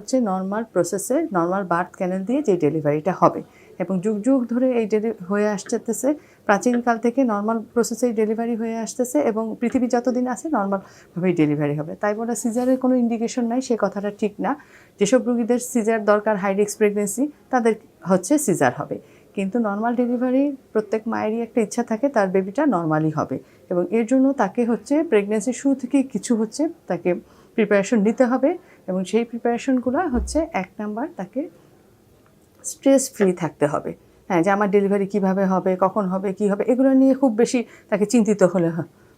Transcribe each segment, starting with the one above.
হচ্ছে নর্মাল প্রসেসে normal birth ক্যানেল দিয়ে যে ডেলিভারিটা হবে। এবং যুগ যুগ ধরে এই ডেলি হয়ে আসতেছে প্রাচীনকাল থেকে নর্মাল প্রসেসেই ডেলিভারি হয়ে আসতেছে এবং পৃথিবী যতদিন আছে নর্মালভাবেই ডেলিভারি হবে। তাই বলে সিজারের কোনো ইন্ডিকেশন নাই, সে কথাটা ঠিক না। যেসব রুগীদের সিজার দরকার হাই রিস্ক প্রেগনেন্সি তাদের হচ্ছে সিজার হবে। কিন্তু নর্মাল ডেলিভারি প্রত্যেক মায়েরই একটা ইচ্ছা থাকে, তার বেবিটা নর্মালি হবে। এবং এর জন্য তাকে হচ্ছে প্রেগনেন্সি শুরু থেকে কিছু হচ্ছে তাকে প্রিপারেশন নিতে হবে। এবং সেই প্রিপারেশনগুলো হচ্ছে এক নাম্বার তাকে স্ট্রেস ফ্রি থাকতে হবে। হ্যাঁ যে আমার ডেলিভারি কীভাবে হবে, কখন হবে, কি হবে, এগুলো নিয়ে খুব বেশি তাকে চিন্তিত হলে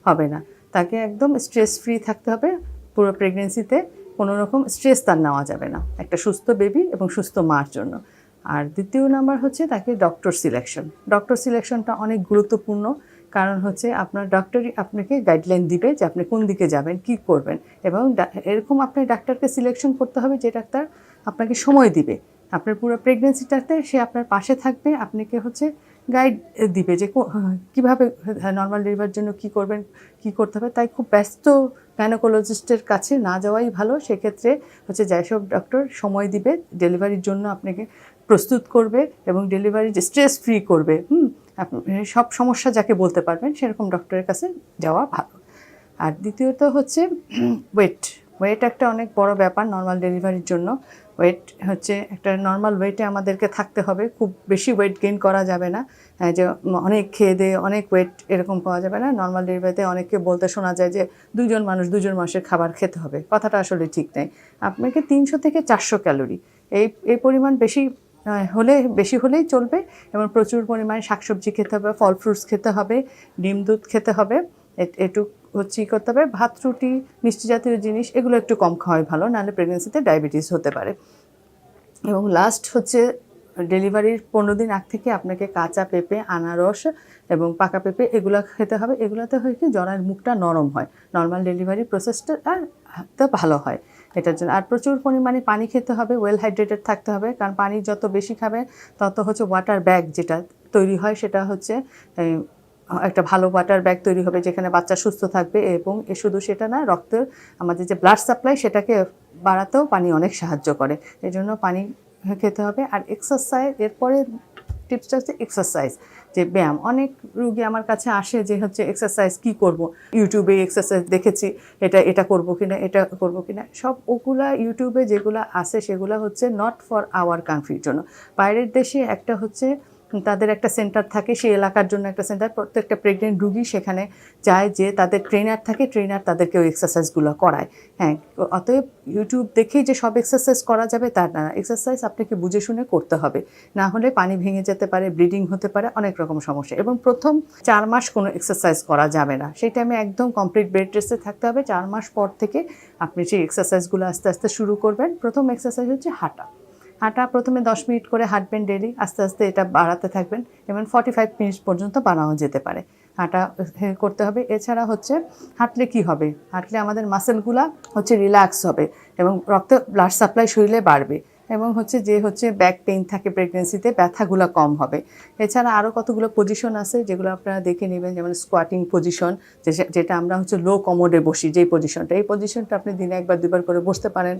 হবে না। তাকে একদম স্ট্রেস ফ্রি থাকতে হবে। পুরো প্রেগনেন্সিতে কোনো রকম স্ট্রেস তার নেওয়া যাবে না। একটা সুস্থ বেবি এবং সুস্থ মার জন্য। আর দ্বিতীয় নাম্বার হচ্ছে তাকে ডক্টর সিলেকশন ডক্টর সিলেকশনটা অনেক গুরুত্বপূর্ণ। কারণ হচ্ছে আপনার ডক্টরই আপনাকে গাইডলাইন দিবে যে আপনি কোন দিকে যাবেন, কি করবেন এবং এরকম আপনার ডাক্তারকে সিলেকশন করতে হবে যে ডাক্তার আপনাকে সময় দিবে। আপনার পুরো প্রেগনেন্সিটাতে সে আপনার পাশে থাকবে, আপনাকে হচ্ছে গাইড দিবে যে কীভাবে নর্মাল ডেলিভারির জন্য কি করবেন, কি করতে হবে। তাই খুব ব্যস্ত গাইনোকোলজিস্টের কাছে না যাওয়াই ভালো। সেক্ষেত্রে হচ্ছে যেসব ডক্টর সময় দিবে ডেলিভারির জন্য আপনাকে প্রস্তুত করবে এবং ডেলিভারি স্ট্রেস ফ্রি করবে, হুম সব সমস্যা যাকে বলতে পারবেন সেরকম ডক্টরের কাছে যাওয়া ভালো। আর দ্বিতীয়ত হচ্ছে ওয়েট ওয়েট একটা অনেক বড় ব্যাপার নর্মাল ডেলিভারির জন্য। ওয়েট হচ্ছে একটা নর্মাল ওয়েটে আমাদেরকে থাকতে হবে, খুব বেশি ওয়েট গেইন করা যাবে না। যে অনেক খেয়ে দিয়ে অনেক ওয়েট এরকম পাওয়া যাবে না। নর্মাল ডেলিভারিতে অনেককে বলতে শোনা যায় যে দুজন মানুষ দুজন মানুষের খাবার খেতে হবে। কথাটা আসলে ঠিক নেই। আপনাকে তিনশো থেকে চারশো ক্যালোরি এই এই পরিমাণ বেশি হলে, বেশি হলেই চলবে। এবং প্রচুর পরিমাণে শাকসবজি খেতে হবে, ফল ফ্রুটস খেতে হবে, ডিম দুধ খেতে হবে, এ- এটুক হচ্ছে করতে হবে। ভাত, রুটি, মিষ্টি জাতীয় জিনিস, এগুলো একটু কম খাওয়াই ভালো, নাহলে প্রেগনেন্সিতে ডায়াবেটিস হতে পারে। এবং লাস্ট হচ্ছে ডেলিভারির পনেরো দিন আগ থেকে আপনাকে কাঁচা পেঁপে, আনারস এবং পাকা পেঁপে এগুলো খেতে হবে। এগুলোতে হয় কি, জরার মুখটা নরম হয়। নর্মাল ডেলিভারি প্রসেসটা আর ভালো হয়। এটার জন্য। আর প্রচুর পরিমাণে পানি খেতে হবে ওয়েল হাইড্রেটেড থাকতে হবে, কারণ পানি যত বেশি খাবে, তত হচ্ছে ওয়াটার ব্যাগ যেটা তৈরি হয়, সেটা হচ্ছে একটা ভালো ওয়াটার ব্যাগ তৈরি হবে যেখানে বাচ্চা সুস্থ থাকবে এবং এ শুধু সেটা না রক্তের আমাদের যে ব্লাড সাপ্লাই সেটাকে বাড়াতেও পানি অনেক সাহায্য করে। এই জন্য পানি খেতে হবে। আর এক্সারসাইজ এরপরে টিপসটা হচ্ছে এক্সারসাইজ যে ব্যায়াম। অনেক রুগী আমার কাছে আসে যে হচ্ছে এক্সারসাইজ কি করব? ইউটিউবে এক্সারসাইজ দেখেছি, এটা এটা করব কিনা, এটা করব কিনা। সব ওগুলা ইউটিউবে যেগুলো আছে সেগুলো হচ্ছে নট ফর আওয়ার কান্ট্রির জন্য। বাইরের দেশে একটা হচ্ছে তাদের একটা সেন্টার থাকে, সেই এলাকার জন্য একটা সেন্টার প্রত্যেকটা প্রেগনেন্ট রুগী সেখানে যায় যে তাদের ট্রেনার থাকে ট্রেনার তাদেরকে ওই এক্সারসাইজগুলো করায়। হ্যাঁ অতএব ইউটিউব দেখেই যে সব এক্সারসাইজ করা যাবে তার না। এক্সারসাইজ আপনাকে বুঝে শুনে করতে হবে। না হলে পানি ভেঙে যেতে পারে ব্লিডিং হতে পারে, অনেক রকম সমস্যা। এবং প্রথম চার মাস কোনো এক্সারসাইজ করা যাবে না। সেই টাইমে একদম কমপ্লিট বেড রেস্টে থাকতে হবে। চার মাস পর থেকে আপনি সেই এক্সারসাইজগুলো আস্তে আস্তে শুরু করবেন। প্রথম এক্সারসাইজ হচ্ছে হাঁটা। হাঁটা প্রথমে দশ মিনিট করে হাঁটবেন ডেলি আস্তে আস্তে এটা বাড়াতে থাকবেন এবং ফর্টি ফাইভ মিনিট পর্যন্ত বাড়ানো যেতে পারে। হাঁটা করতে হবে। এছাড়া হচ্ছে হাঁটলে কি হবে? হাঁটলে আমাদের মাসেলগুলা হচ্ছে রিল্যাক্স হবে এবং রক্ত ব্লাড সাপ্লাই শরীরে বাড়বে। এবং হচ্ছে যে হচ্ছে ব্যাক পেইন থাকে প্রেগনেন্সিতে ব্যথাগুলো কম হবে। এছাড়া আরও কতগুলো পজিশন আছে যেগুলো আপনারা দেখে নেবেন, যেমন স্কোয়াটিং পজিশন যেটা আমরা হচ্ছে লো কমোডে বসি, যেই পজিশনটা এই পজিশনটা আপনি দিনে একবার, দুবার করে বসতে পারেন।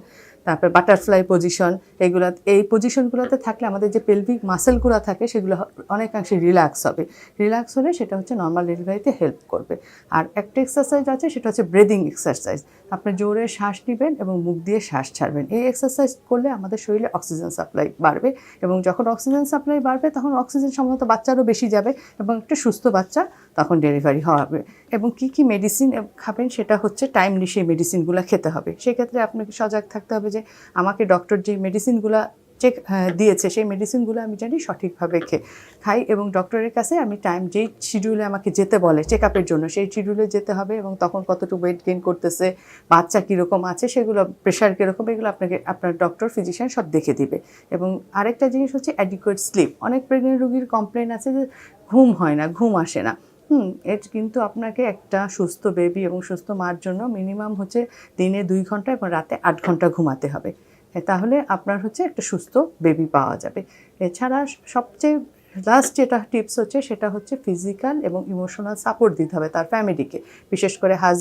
তারপর বাটারফ্লাই পজিশন এইগুলো এই পজিশনগুলোতে থাকলে আমাদের যে পেলভিক মাসেলগুলো থাকে, সেগুলো অনেকাংশে রিল্যাক্স হবে। রিল্যাক্স হলে সেটা হচ্ছে নর্মাল ডেলিভারিতে হেল্প করবে। আর একটা এক্সারসাইজ আছে, সেটা হচ্ছে ব্রেদিং এক্সারসাইজ আপনি জোরে শ্বাস নেবেন এবং মুখ দিয়ে শ্বাস ছাড়বেন। এই এক্সারসাইজ করলে আমাদের শরীরে অক্সিজেন সাপ্লাই বাড়বে এবং যখন অক্সিজেন সাপ্লাই বাড়বে তখন অক্সিজেন সম্ভবত বাচ্চারও বেশি যাবে এবং একটা সুস্থ বাচ্চা তখন ডেলিভারি হবে এবং কি কি মেডিসিন খাবেন সেটা হচ্ছে টাইমলি সেই মেডিসিনগুলো খেতে হবে। সেক্ষেত্রে আপনাকে সজাগ থাকতে হবে যে আমাকে ডক্টর যে মেডিসিনগুলো চেক দিয়েছে, সেই মেডিসিনগুলো আমি জানি সঠিকভাবে খে, খাই এবং ডক্টরের কাছে আমি টাইম যেই শিডিউলে আমাকে যেতে বলে চেক আপের জন্য, সেই শিডিউলে যেতে হবে এবং তখন কতটুকু ওয়েট গেইন করতেছে, বাচ্চা কীরকম আছে, সেগুলো প্রেশার কীরকম, এগুলো আপনাকে, আপনার ডক্টর ফিজিশিয়ান সব দেখে দিবে। এবং আরেকটা জিনিস হচ্ছে অ্যাডিকুয়েট স্লিপ অনেক প্রেগনেন্ট রুগীর কমপ্লেন আছে যে, ঘুম হয় না, ঘুম আসে না। হুম, এর কিন্তু আপনাকে একটা সুস্থ বেবি এবং সুস্থ মার জন্য মিনিমাম হচ্ছে দিনে দুই ঘণ্টা এবং রাতে আট ঘণ্টা ঘুমাতে হবে। তাহলে আপনার হচ্ছে একটা সুস্থ বেবি পাওয়া যাবে। এছাড়া সবচেয়ে লাস্ট যেটা টিপস হচ্ছে সেটা হচ্ছে ফিজিক্যাল এবং ইমোশনাল সাপোর্ট দিতে হবে তার ফ্যামিলিকে বিশেষ করে হাজব্যান্ড